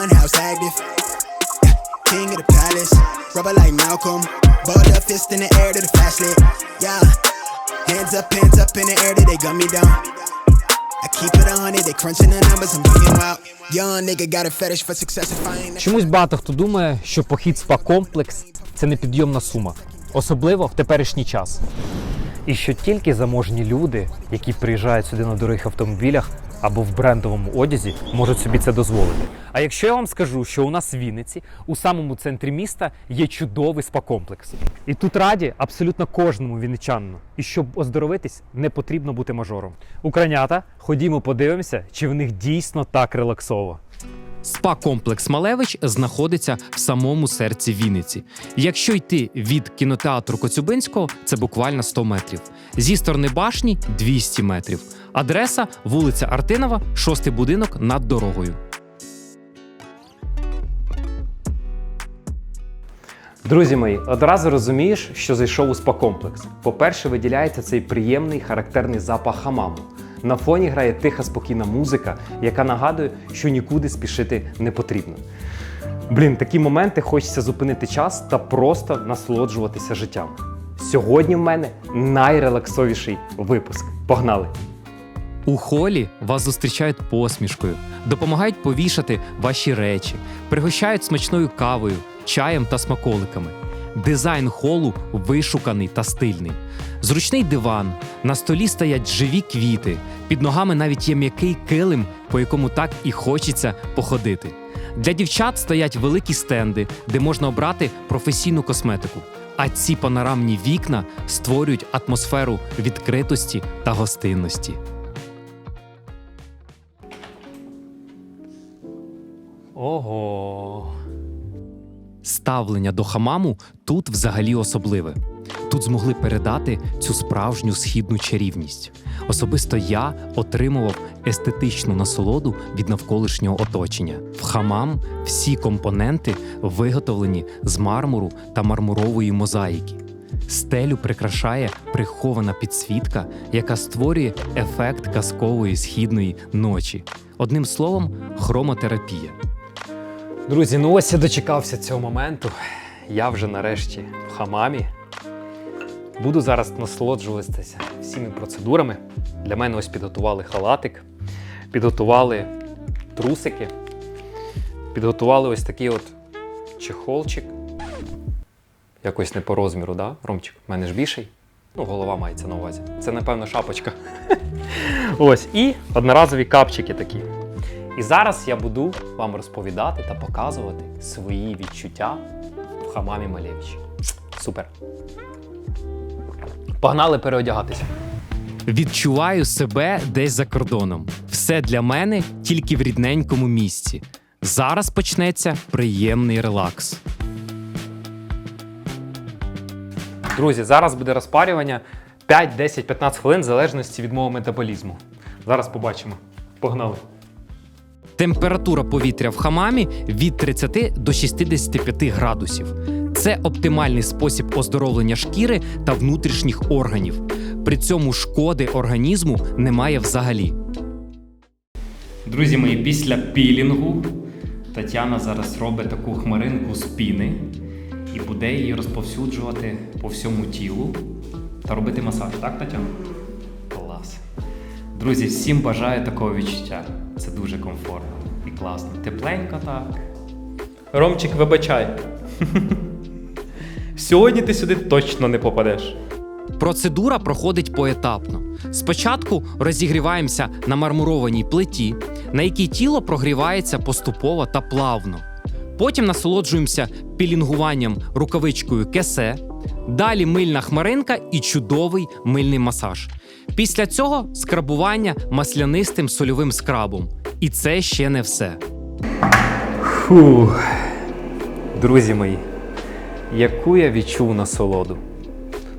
funhouse active. Yeah, King of the palace, rubber like Malcolm. Balled up fist in the air to the fast lit. Yeah, hands up, hands up in the air till they gun me down. I keep it on it, they crunching the numbers, I'm bugging out. Young nigga got a fetish for success if I ain't. Чомусь багато хто думає, що похід в спа-комплекс це непідйомна сума, особливо в теперішній час. І що тільки заможні люди, які приїжджають сюди на дорогих автомобілях або в брендовому одязі, можуть собі це дозволити. А якщо я вам скажу, що у нас в Вінниці, у самому центрі міста, є чудовий спа-комплекс. І тут раді абсолютно кожному вінничанину. І щоб оздоровитись, не потрібно бути мажором. Українята, ходімо подивимося, чи в них дійсно так релаксово. Спа-комплекс Малевич знаходиться в самому серці Вінниці. Якщо йти від кінотеатру Коцюбинського, це буквально 100 метрів. Зі сторони башні 200 метрів. Адреса вулиця Артинова, шостий будинок над дорогою. Друзі мої, одразу розумієш, що зайшов у спа-комплекс. По-перше, виділяється цей приємний характерний запах хамаму. На фоні грає тиха спокійна музика, яка нагадує, що нікуди спішити не потрібно. Блін, такі моменти хочеться зупинити час та просто насолоджуватися життям. Сьогодні в мене найрелаксовіший випуск. Погнали! У холі вас зустрічають посмішкою, допомагають повішати ваші речі, пригощають смачною кавою, чаєм та смаколиками. Дизайн холу вишуканий та стильний. Зручний диван, на столі стоять живі квіти, під ногами навіть є м'який килим, по якому так і хочеться походити. Для дівчат стоять великі стенди, де можна обрати професійну косметику. А ці панорамні вікна створюють атмосферу відкритості та гостинності. Ого. Ставлення до хамаму тут взагалі особливе. Тут змогли передати цю справжню східну чарівність. Особисто я отримував естетичну насолоду від навколишнього оточення. В хамам всі компоненти виготовлені з мармуру та мармурової мозаїки. Стелю прикрашає прихована підсвітка, яка створює ефект казкової східної ночі. Одним словом, хромотерапія. Друзі, ну ось я дочекався цього моменту. Я вже нарешті в хамамі. Буду зараз насолоджуватися всіми процедурами. Для мене ось підготували халатик, підготували трусики, підготували ось такий от чехолчик. Якось не по розміру, да, Ромчик? У мене ж більший. Ну, голова мається на увазі. Це, напевно, шапочка. Ось, і одноразові капчики такі. І зараз я буду вам розповідати та показувати свої відчуття в хамамі Малевичі. Супер. Погнали переодягатися. Відчуваю себе десь за кордоном. Все для мене тільки в рідненькому місці. Зараз почнеться приємний релакс. Друзі, зараз буде розпарювання 5, 10, 15 хвилин в залежності від мого метаболізму. Зараз побачимо. Погнали. Температура повітря в хамамі від 30 до 65 градусів. Це оптимальний спосіб оздоровлення шкіри та внутрішніх органів. При цьому шкоди організму немає взагалі. Друзі мої, після пілінгу Тетяна зараз робить таку хмаринку з піни і буде її розповсюджувати по всьому тілу та робити масаж, так, Тетяна? Клас. Друзі, всім бажаю такого відчуття. Це дуже комфортно і класно. Тепленько так. Ромчик, вибачай. Сьогодні ти сюди точно не попадеш. Процедура проходить поетапно. Спочатку розігріваємося на мармурованій плиті, на якій тіло прогрівається поступово та плавно. Потім насолоджуємося пілінгуванням рукавичкою кесе, далі мильна хмаринка і чудовий мильний масаж. Після цього скрабування маслянистим сольовим скрабом. І це ще не все. Фух. Друзі мої, яку я відчув насолоду.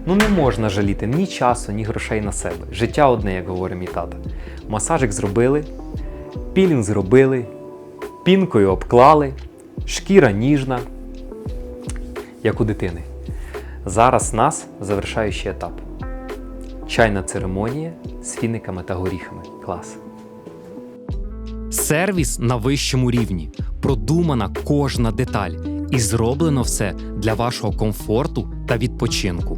Ну не можна жаліти ні часу, ні грошей на себе. Життя одне, як говорить мій тата. Масажик зробили, пілінг зробили, пінкою обклали, шкіра ніжна, як у дитини. Зараз нас завершаючий етап. Чайна церемонія з фіниками та горіхами. Клас. Сервіс на вищому рівні. продумана кожна деталь, і зроблено все для вашого комфорту та відпочинку.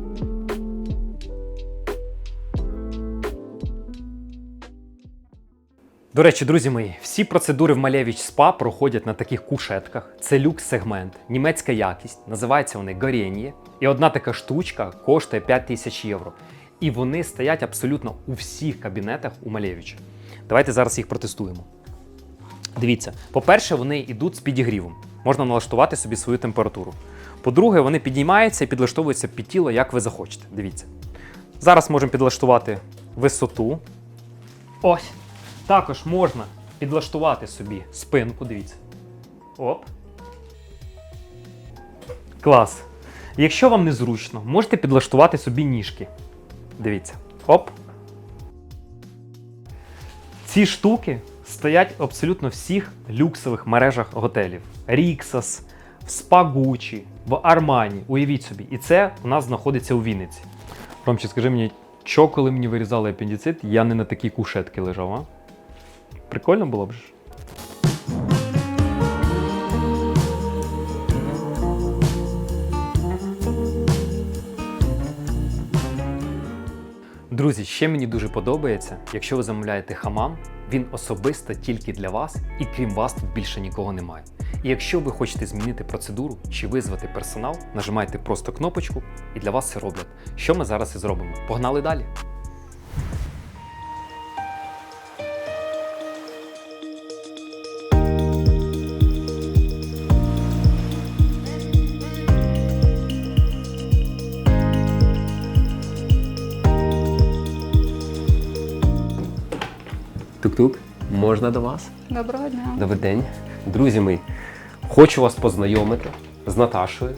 До речі, друзі мої, всі процедури в Малевич Спа проходять на таких кушетках. Це люкс-сегмент, німецька якість, називаються вони горєнє. І одна така штучка коштує 5 тисяч євро. І вони стоять абсолютно у всіх кабінетах у Малевича. Давайте зараз їх протестуємо. Дивіться, по-перше, вони йдуть з підігрівом. Можна налаштувати собі свою температуру. По-друге, вони піднімаються і підлаштовуються під тіло, як ви захочете. Дивіться. Зараз можемо підлаштувати висоту. Ось. Також можна підлаштувати собі спинку, дивіться. Оп. Клас. Якщо вам незручно, можете підлаштувати собі ніжки. Дивіться. Оп. Ці штуки стоять в абсолютно всіх люксових мережах готелів. Rixos, в Gucci, в Armani. Уявіть собі. І це у нас знаходиться у Вінниці. Ромче, скажи мені, що коли мені вирізали апендицит, я не на такій кушетці лежав, а? Прикольно було б ж. Друзі, ще мені дуже подобається, якщо ви замовляєте хамам, він особисто тільки для вас, і крім вас тут більше нікого немає. І якщо ви хочете змінити процедуру чи визвати персонал, нажимайте просто кнопочку, і для вас це роблять. Що ми зараз і зробимо? Погнали далі! Тук-тук, можна до вас? Доброго дня. Добрий день. Друзі мої, хочу вас познайомити з Наташою.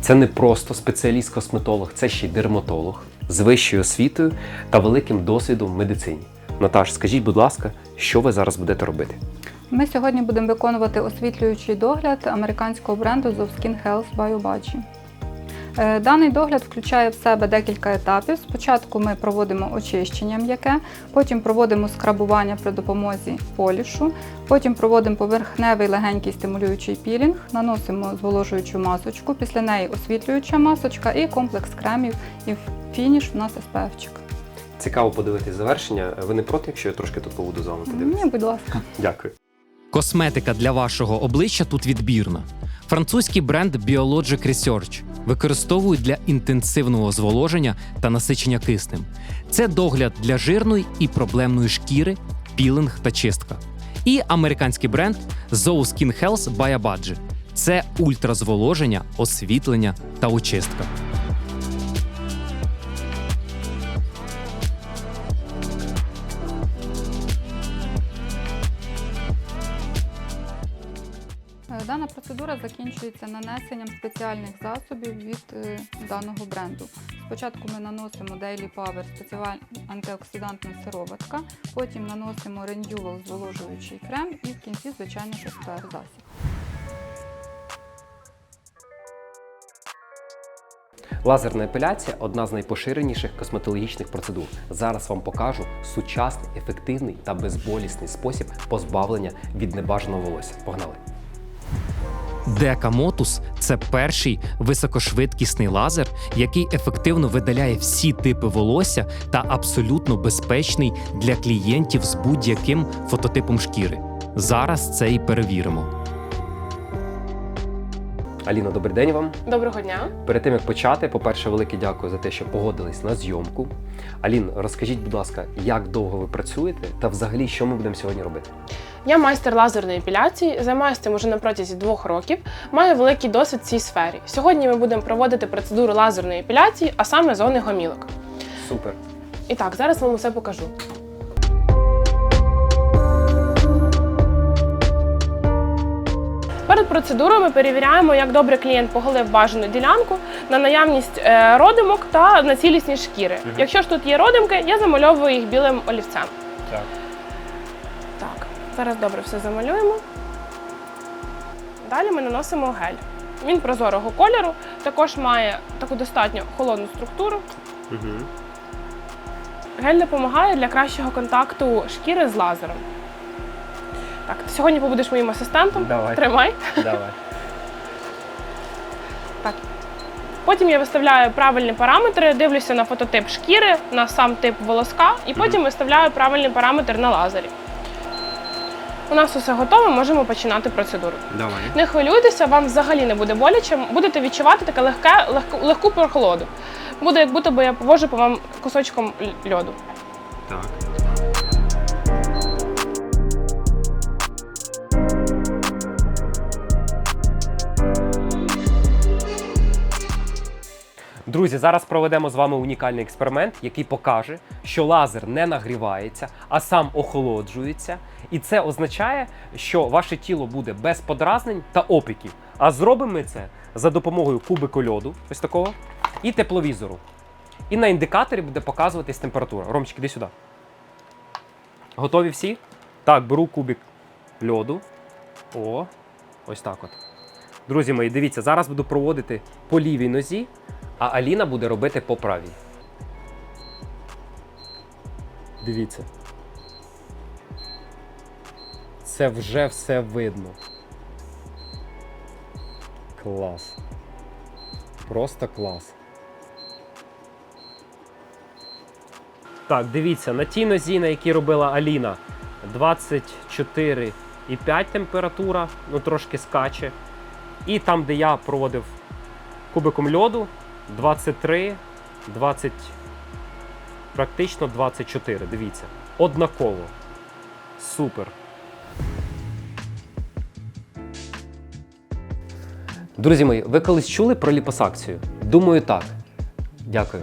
Це не просто спеціаліст-косметолог, це ще й дерматолог з вищою освітою та великим досвідом в медицині. Наташ, скажіть, будь ласка, що ви зараз будете робити? Ми сьогодні будемо виконувати освітлюючий догляд американського бренду Zovskin Health BioBudgie. Е, Даний догляд включає в себе декілька етапів. Спочатку ми проводимо очищення м'яке, потім проводимо скрабування при допомозі полішу, потім проводимо поверхневий легенький стимулюючий пілінг, наносимо зволожуючу масочку, після неї освітлююча масочка і комплекс кремів. І в фініш у нас SPF-чик. Цікаво подивитись завершення. Ви не проти, якщо я трошки тут побуду з вами подивитися? Ні, будь ласка. Дякую. Косметика для вашого обличчя тут відбірна. Французький бренд Biologic Research використовують для інтенсивного зволоження та насичення киснем. Це догляд для жирної і проблемної шкіри, пілинг та чистка. І американський бренд Zoe Skin Health by. Це ультразволоження, освітлення та очистка. Процедура закінчується нанесенням спеціальних засобів від е, даного бренду. Спочатку ми наносимо Daily Power спеціальна антиоксидантна сироватка, потім наносимо Renewal зволожуючий крем і в кінці, звичайно, SPF засіб. Лазерна епіляція одна з найпоширеніших косметологічних процедур. Зараз вам покажу сучасний, ефективний та безболісний спосіб позбавлення від небажаного волосся. Погнали! Дека Motus – це перший високошвидкісний лазер, який ефективно видаляє всі типи волосся та абсолютно безпечний для клієнтів з будь-яким фототипом шкіри. Зараз це і перевіримо. Аліна, добрий день вам. Доброго дня. Перед тим як почати, по-перше, велике дякую за те, що погодились на зйомку. Алін, розкажіть, будь ласка, як довго ви працюєте та взагалі що ми будемо сьогодні робити? Я майстер лазерної епіляції, займаюся цим уже на протязі двох років. Маю великий досвід в цій сфері. Сьогодні ми будемо проводити процедуру лазерної епіляції, а саме зони гомілок. Супер. І так, зараз вам усе покажу. Перед процедурою ми перевіряємо, як добре клієнт поголив бажану ділянку на наявність е, родимок та на цілісність шкіри. Якщо ж тут є родимки, я замальовую їх білим олівцем. Так. Так, зараз добре все замалюємо. Далі ми наносимо гель. Він прозорого кольору, також має таку достатньо холодну структуру. Угу. Гель допомагає для кращого контакту шкіри з лазером. Так, ти сьогодні побудеш моїм асистентом. Давай. Тримай. Давай. Потім я виставляю правильні параметри, дивлюся на фототип шкіри, на сам тип волоска, і потім виставляю правильний параметр на лазері. У нас усе готове, можемо починати процедуру. Давай. Не хвилюйтеся, вам взагалі не буде боляче. Будете відчувати таке легке, легку, легку прохолоду. Буде як будто би я повожу по вам кусочком льоду. Так. Друзі, зараз проведемо з вами унікальний експеримент, який покаже, що лазер не нагрівається, а сам охолоджується. І це означає, що ваше тіло буде без подразнень та опіків. А зробимо ми це за допомогою кубику льоду, ось такого, і тепловізору. І на індикаторі буде показуватись температура. Ромчик, іди сюди. Готові всі? Так, беру кубик льоду. О, ось так от. Друзі мої, дивіться, зараз буду проводити по лівій нозі, а Аліна буде робити по правій. Дивіться. Це вже все видно. Клас. Просто клас. Так, дивіться, на тій нозі, на якій робила Аліна, 24,5 температура, ну трошки скаче. І там, де я проводив кубиком льоду, 23, 20, практично 24. Дивіться. Однаково. Супер. Друзі мої, ви колись чули про ліпосакцію? Думаю, так. Дякую.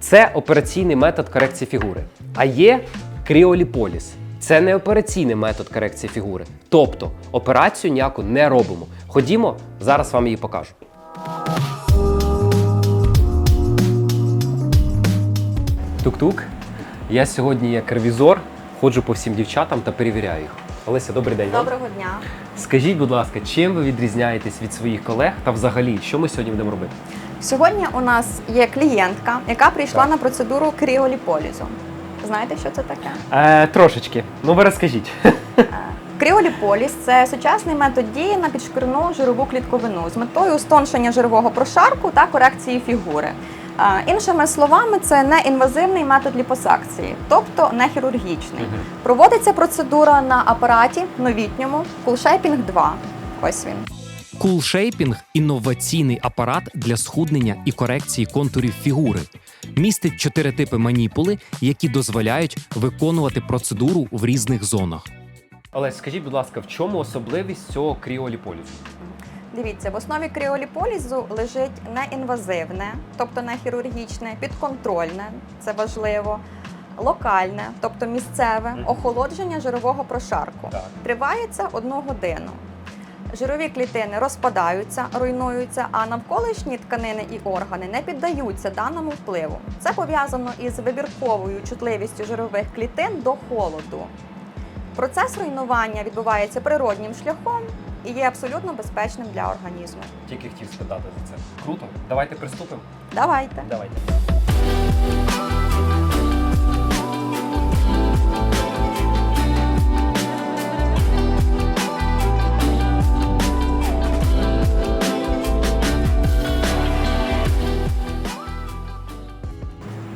Це операційний метод корекції фігури. А є кріоліполіс. Це не операційний метод корекції фігури. Тобто операцію ніяку не робимо. Ходімо, зараз вам її покажу. Тук-тук. Я сьогодні як ревізор, ходжу по всім дівчатам та перевіряю їх. Олеся, добрий день. вам. Доброго дня. Скажіть, будь ласка, чим ви відрізняєтесь від своїх колег та взагалі, що ми сьогодні будемо робити? Сьогодні у нас є клієнтка, яка прийшла Так. на процедуру кріоліполізу. Знаєте, що це таке? Е, трошечки. Ну ви розкажіть. Кріоліполіз це сучасний метод дії на підшкірну жирову клітковину з метою стоншення жирового прошарку та корекції фігури. Іншими словами, це неінвазивний метод ліпосакції, тобто не хірургічний. Проводиться процедура на апараті новітньому CoolShaping 2. Ось він. Coolshaping – інноваційний апарат для схуднення і корекції контурів фігури. Містить чотири типи маніпули, які дозволяють виконувати процедуру в різних зонах. Олесь, скажіть, будь ласка, в чому особливість цього кріоліполізу? Дивіться, в основі кріоліполізу лежить неінвазивне, тобто не хірургічне, підконтрольне, це важливо, локальне, тобто місцеве охолодження жирового прошарку. Так. Триває це одну годину. Жирові клітини розпадаються, руйнуються, а навколишні тканини і органи не піддаються даному впливу. Це пов'язано із вибірковою чутливістю жирових клітин до холоду. Процес руйнування відбувається природнім шляхом і є абсолютно безпечним для організму. Тільки хотів спитати за це. Круто. Давайте приступимо. Давайте. Давайте.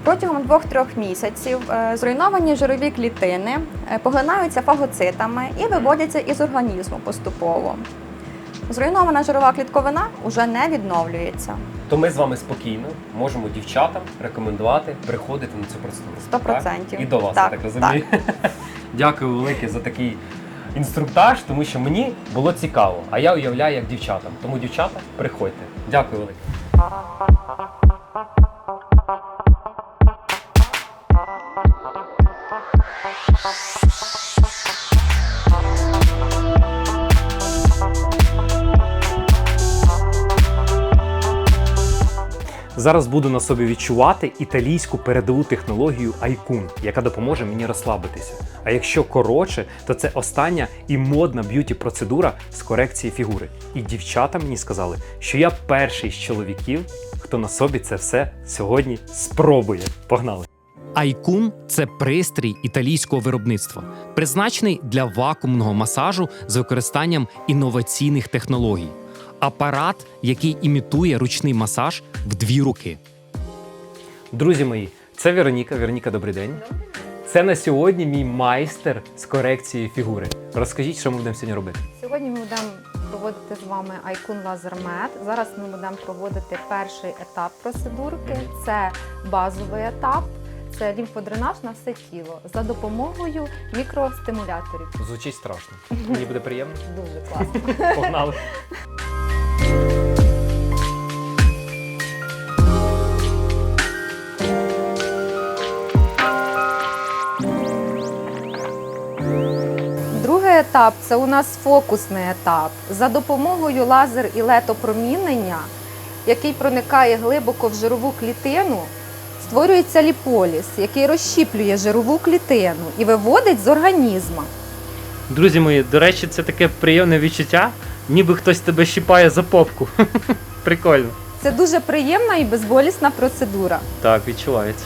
Протягом 2-3 місяців е, зруйновані жирові клітини е, поглинаються фагоцитами і виводяться із організму поступово. Зруйнована жирова клітковина вже не відновлюється. То ми з вами спокійно можемо дівчатам рекомендувати приходити на цю процедуру. Сто Так? процентів. І до вас, Так, я так розумію. Дякую велике за такий інструктаж, тому що мені було цікаво, а я уявляю як дівчатам. Тому дівчата, приходьте. Дякую велике. Зараз буду на собі відчувати італійську передову технологію Айкун, яка допоможе мені розслабитися. А якщо коротше, то це остання і модна б'юті процедура з корекції фігури. І дівчата мені сказали, що я перший з чоловіків, хто на собі це все сьогодні спробує. Погнали! Айкун це пристрій італійського виробництва, призначений для вакуумного масажу з використанням інноваційних технологій. Апарат, який імітує ручний масаж в дві руки. Друзі мої, це Вероніка. Вероніка, добрий день. Це на сьогодні мій майстер з корекції фігури. Розкажіть, що ми будемо сьогодні робити. Сьогодні ми будемо проводити з вами Айкун Лазермед. Зараз ми будемо проводити перший етап процедурки. Це базовий етап, це лімфодренаж на все тіло за допомогою мікростимуляторів. Звучить страшно. Мені буде приємно. Дуже класно. Погнали. Другий етап це у нас фокусний етап. За допомогою лазер і летопромінення, який проникає глибоко в жирову клітину, створюється ліполіс, який розщіплює жирову клітину і виводить з організму. Друзі мої, до речі, це таке приємне відчуття, ніби хтось тебе щіпає за попку. Прикольно. Це дуже приємна і безболісна процедура. Так, відчувається.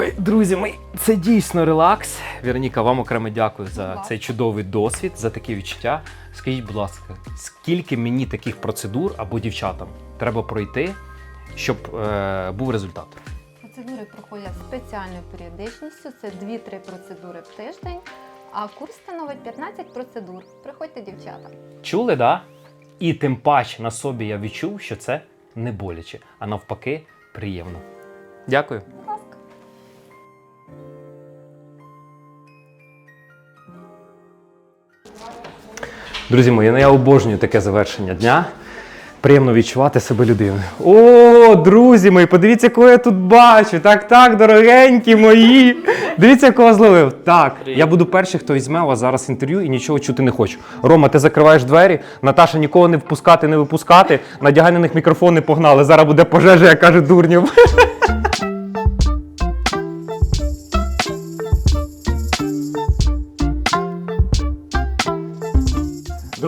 Ой, друзі, ми це дійсно релакс. Вероніка, вам окремо дякую за цей чудовий досвід, за такі відчуття. Скажіть, будь ласка, скільки мені таких процедур або дівчатам треба пройти, щоб е, був результат? Процедури проходять спеціальною періодичністю. Це 2-3 процедури в тиждень. А курс становить 15 процедур. Приходьте, дівчата. Чули, да? І тим паче на собі я відчув, що це не боляче, а навпаки, приємно. Дякую. Друзі мої, ну я обожнюю таке завершення дня. Приємно відчувати себе людиною. О, друзі мої, подивіться, кого я тут бачу. Так, так, дорогенькі мої. Дивіться, кого зловив. Так, я буду перший, хто візьме у вас зараз інтерв'ю і нічого чути не хочу. Рома, ти закриваєш двері, Наташа нікого не впускати, не випускати. Надягай на них мікрофони, погнали. Зараз буде пожежа, я кажу, дурнів.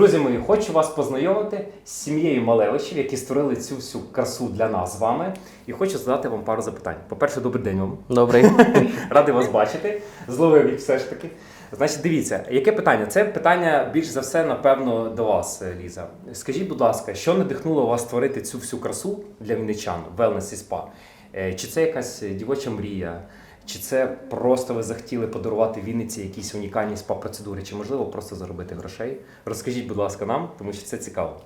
Друзі мої, хочу вас познайомити з сім'єю Малевичів, які створили цю всю красу для нас з вами. І хочу задати вам пару запитань. По-перше, добрий день вам. Добрий. Радий вас бачити. Зловив їх все ж таки. Значить, дивіться, яке питання? Це питання більш за все, напевно, до вас, е, Ліза. Скажіть, будь ласка, що надихнуло вас створити цю всю красу для вінничан, wellness і спа? Е, Чи це якась дівоча мрія? Чи це просто ви захотіли подарувати Вінниці якісь унікальні спа-процедури, чи можливо просто заробити грошей? Розкажіть, будь ласка, нам, тому що це цікаво.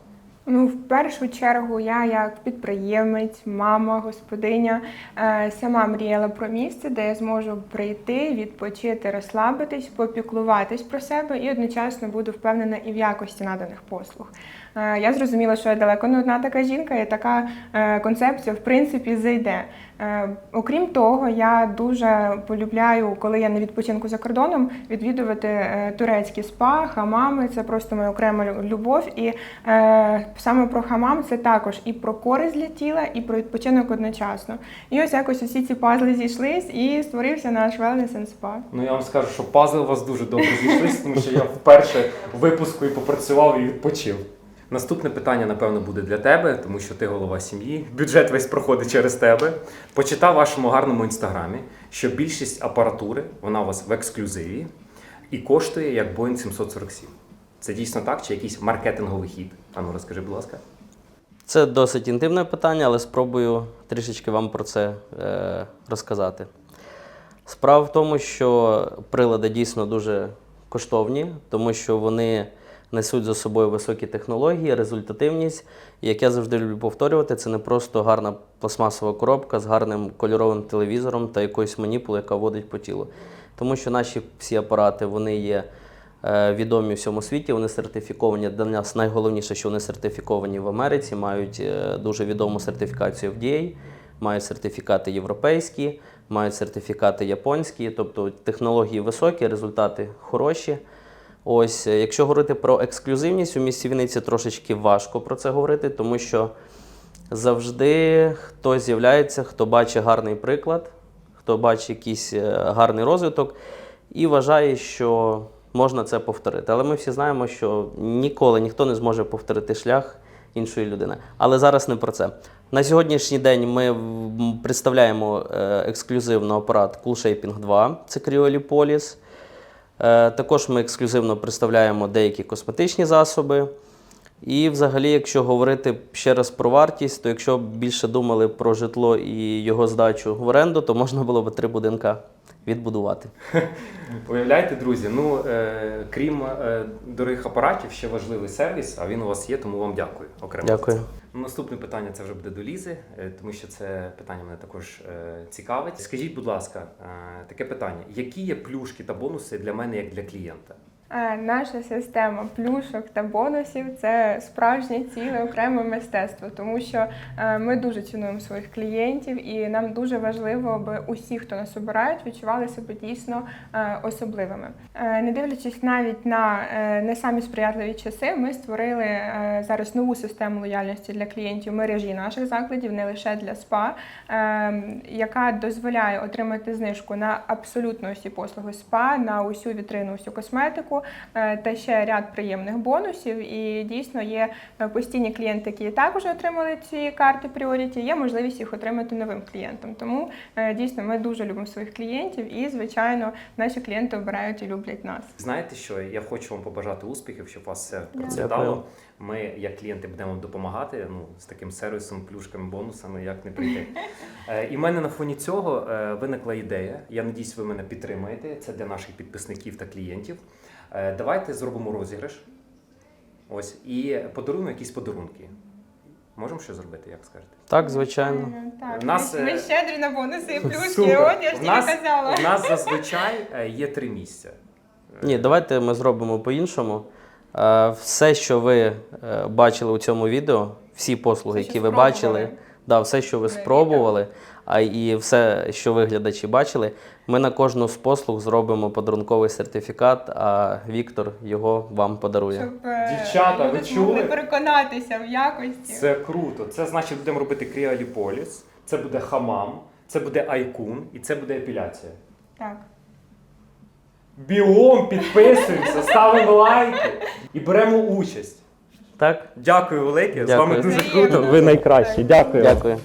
Ну, в першу чергу, я як підприємець, мама, господиня е, сама мріяла про місце, де я зможу прийти, відпочити, розслабитись, попіклуватись про себе і одночасно буду впевнена і в якості наданих послуг. Е, Я зрозуміла, що я далеко не одна така жінка, і така е, концепція в принципі зайде. Е, Окрім того, я дуже полюбляю, коли я на відпочинку за кордоном, відвідувати турецькі спа, хамами. Це просто моя окрема любов. І саме про хамам це також і про користь для тіла, і про відпочинок одночасно. І ось якось усі ці пазли зійшлись, і створився наш Wellness and Spa. Ну я вам скажу, що пазли у вас дуже добре зійшлися, тому що я вперше випуску і попрацював і відпочив. Наступне питання, напевно, буде для тебе, тому що ти голова сім'ї. Бюджет весь проходить через тебе. Почитав вашому гарному інстаграмі, що більшість апаратури вона у вас в ексклюзиві і коштує як Boeing 747. Це дійсно так, чи якийсь маркетинговий хід? Ану, розкажи, будь ласка. Це досить інтимне питання, але спробую трішечки вам про це е, розказати. Справа в тому, що прилади дійсно дуже коштовні, тому що вони несуть за собою високі технології, результативність. І як я завжди люблю повторювати, це не просто гарна пластмасова коробка з гарним кольоровим телевізором та якоюсь маніпулою, яка водить по тілу. Тому що наші всі апарати вони є е, відомі у всьому світі, вони сертифіковані. Для нас найголовніше, що вони сертифіковані в Америці, мають е, дуже відому сертифікацію FDA, мають сертифікати європейські, мають сертифікати японські, тобто технології високі, результати хороші. Ось, е, якщо говорити про ексклюзивність, у місті Вінниці трошечки важко про це говорити, тому що завжди хтось з'являється, хто бачить гарний приклад, хто бачить якийсь е, гарний розвиток і вважає, що можна це повторити. Але ми всі знаємо, що ніколи ніхто не зможе повторити шлях іншої людини. Але зараз не про це. На сьогоднішній день ми представляємо е, ексклюзивно апарат CoolShaping 2, це кріоліполіс. Е, Також ми ексклюзивно представляємо деякі косметичні засоби. І взагалі, якщо говорити ще раз про вартість, то якщо б більше думали про житло і його здачу в оренду, то можна було б три будинка відбудувати. Уявляєте, друзі, ну е, крім е, дорогих апаратів, ще важливий сервіс, а він у вас є, тому вам дякую. Окремо. Дякую. Наступне питання це вже буде до Лізи, е, тому що це питання мене також е, цікавить. Скажіть, будь ласка, е, таке питання: які є плюшки та бонуси для мене як для клієнта? Наша система плюшок та бонусів це справжнє ціле окреме мистецтво, тому що ми дуже цінуємо своїх клієнтів, і нам дуже важливо, аби усі, хто нас обирають, відчували себе дійсно особливими. Не дивлячись навіть на е, не самі сприятливі часи, ми створили е, зараз нову систему лояльності для клієнтів мережі наших закладів, не лише для СПА, е, яка дозволяє отримати знижку на абсолютно усі послуги СПА, на усю вітрину, усю косметику е, та ще ряд приємних бонусів. І дійсно є е, постійні клієнти, які також отримали ці карти Priority, є можливість їх отримати новим клієнтам. Тому е, дійсно ми дуже любимо своїх клієнтів і, звичайно, наші клієнти обирають і люблять нас. Знаєте що? Я хочу вам побажати успіхів, щоб у вас все процвітало. Ми, як клієнти, будемо вам допомагати ну, з таким сервісом, плюшками, бонусами, як не прийти. Е, І в мене на фоні цього е, виникла ідея. Я надіюсь, ви мене підтримаєте. Це для наших підписників та клієнтів. Е, Давайте зробимо розіграш. Ось, і подаруємо якісь подарунки. Можемо що зробити, як скажете? Так, звичайно. Е, Так, нас, ми, ми е, щедрі на бонуси і плюшки. Супер. От я ж У нас, казала. у нас зазвичай е, є три місця. Ні, давайте ми зробимо по-іншому. Е, Все, що ви е, бачили у цьому відео, всі послуги, Все, що які ви спробували. бачили, да, все, що ви Ми спробували, а і все, що ви глядачі бачили, ми на кожну з послуг зробимо подарунковий сертифікат, а Віктор його вам подарує. Щоб е, Дівчата, ви люди змогли чули? переконатися в якості. Це круто. Це значить, будемо робити кріоліполіс, це буде хамам, це буде айкун і це буде епіляція. Так. Бігом підписуємося, ставимо лайки і беремо участь. Так? Дякую, велике. З Дякую. вами дуже круто. Ви найкращі. Дякую. Дякую.